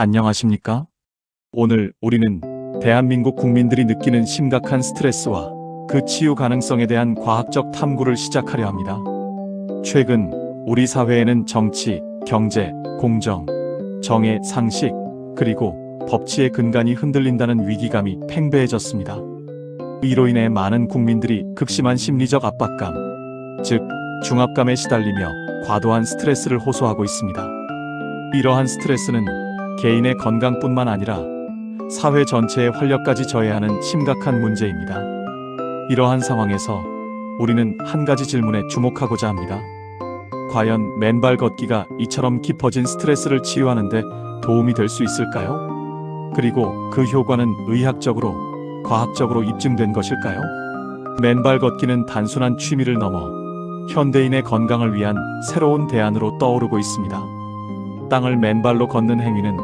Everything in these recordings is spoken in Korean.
안녕하십니까? 오늘 우리는 대한민국 국민들이 느끼는 심각한 스트레스와 그 치유 가능성에 대한 과학적 탐구를 시작하려 합니다. 최근 우리 사회에는 정치, 경제, 공정, 정의, 상식, 그리고 법치의 근간이 흔들린다는 위기감이 팽배해졌습니다. 이로 인해 많은 국민들이 극심한 심리적 압박감, 즉 중압감에 시달리며 과도한 스트레스를 호소하고 있습니다. 이러한 스트레스는 개인의 건강뿐만 아니라 사회 전체의 활력까지 저해하는 심각한 문제입니다. 이러한 상황에서 우리는 한 가지 질문에 주목하고자 합니다. 과연 맨발 걷기가 이처럼 깊어진 스트레스를 치유하는데 도움이 될 수 있을까요? 그리고 그 효과는 의학적으로, 과학적으로 입증된 것일까요? 맨발 걷기는 단순한 취미를 넘어 현대인의 건강을 위한 새로운 대안으로 떠오르고 있습니다. 땅을 맨발로 걷는 행위는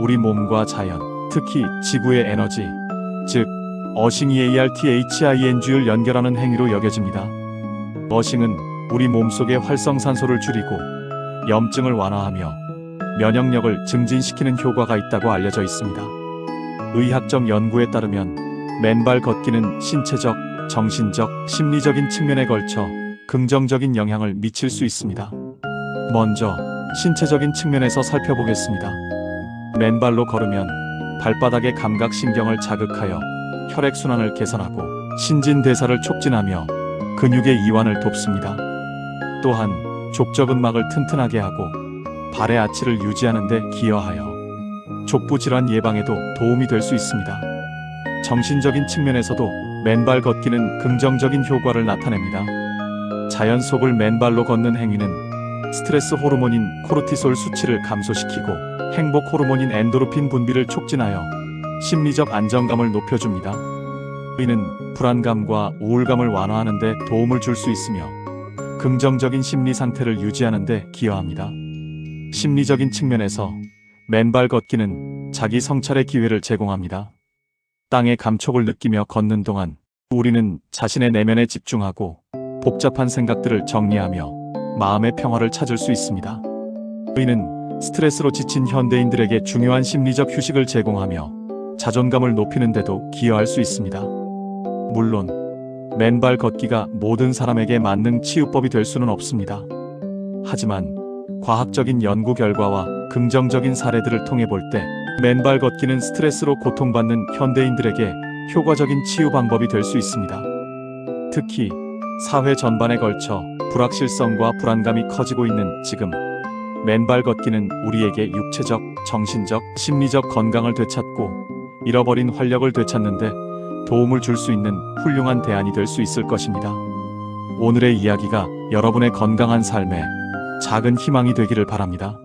우리 몸과 자연, 특히 지구의 에너지, 즉 어싱 EARTHING를 연결하는 행위로 여겨집니다. 어싱은 우리 몸속의 활성산소를 줄이고 염증을 완화하며 면역력을 증진시키는 효과가 있다고 알려져 있습니다. 의학적 연구에 따르면 맨발 걷기는 신체적, 정신적, 심리적인 측면에 걸쳐 긍정적인 영향을 미칠 수 있습니다. 먼저 신체적인 측면에서 살펴보겠습니다. 맨발로 걸으면 발바닥의 감각신경을 자극하여 혈액순환을 개선하고 신진대사를 촉진하며 근육의 이완을 돕습니다. 또한 족저근막을 튼튼하게 하고 발의 아치를 유지하는 데 기여하여 족부 질환 예방에도 도움이 될 수 있습니다. 정신적인 측면에서도 맨발 걷기는 긍정적인 효과를 나타냅니다. 자연 속을 맨발로 걷는 행위는 스트레스 호르몬인 코르티솔 수치를 감소시키고 행복 호르몬인 엔도르핀 분비를 촉진하여 심리적 안정감을 높여줍니다. 이는 불안감과 우울감을 완화하는 데 도움을 줄 수 있으며 긍정적인 심리 상태를 유지하는 데 기여합니다. 심리적인 측면에서 맨발 걷기는 자기 성찰의 기회를 제공합니다. 땅의 감촉을 느끼며 걷는 동안 우리는 자신의 내면에 집중하고 복잡한 생각들을 정리하며 마음의 평화를 찾을 수 있습니다. 이는 스트레스로 지친 현대인들에게 중요한 심리적 휴식을 제공하며 자존감을 높이는 데도 기여할 수 있습니다. 물론 맨발 걷기가 모든 사람에게 맞는 치유법이 될 수는 없습니다. 하지만 과학적인 연구 결과와 긍정적인 사례들을 통해 볼 때 맨발 걷기는 스트레스로 고통받는 현대인들에게 효과적인 치유 방법이 될 수 있습니다. 특히 사회 전반에 걸쳐 불확실성과 불안감이 커지고 있는 지금 맨발 걷기는 우리에게 육체적, 정신적, 심리적 건강을 되찾고 잃어버린 활력을 되찾는데 도움을 줄 수 있는 훌륭한 대안이 될 수 있을 것입니다. 오늘의 이야기가 여러분의 건강한 삶에 작은 희망이 되기를 바랍니다.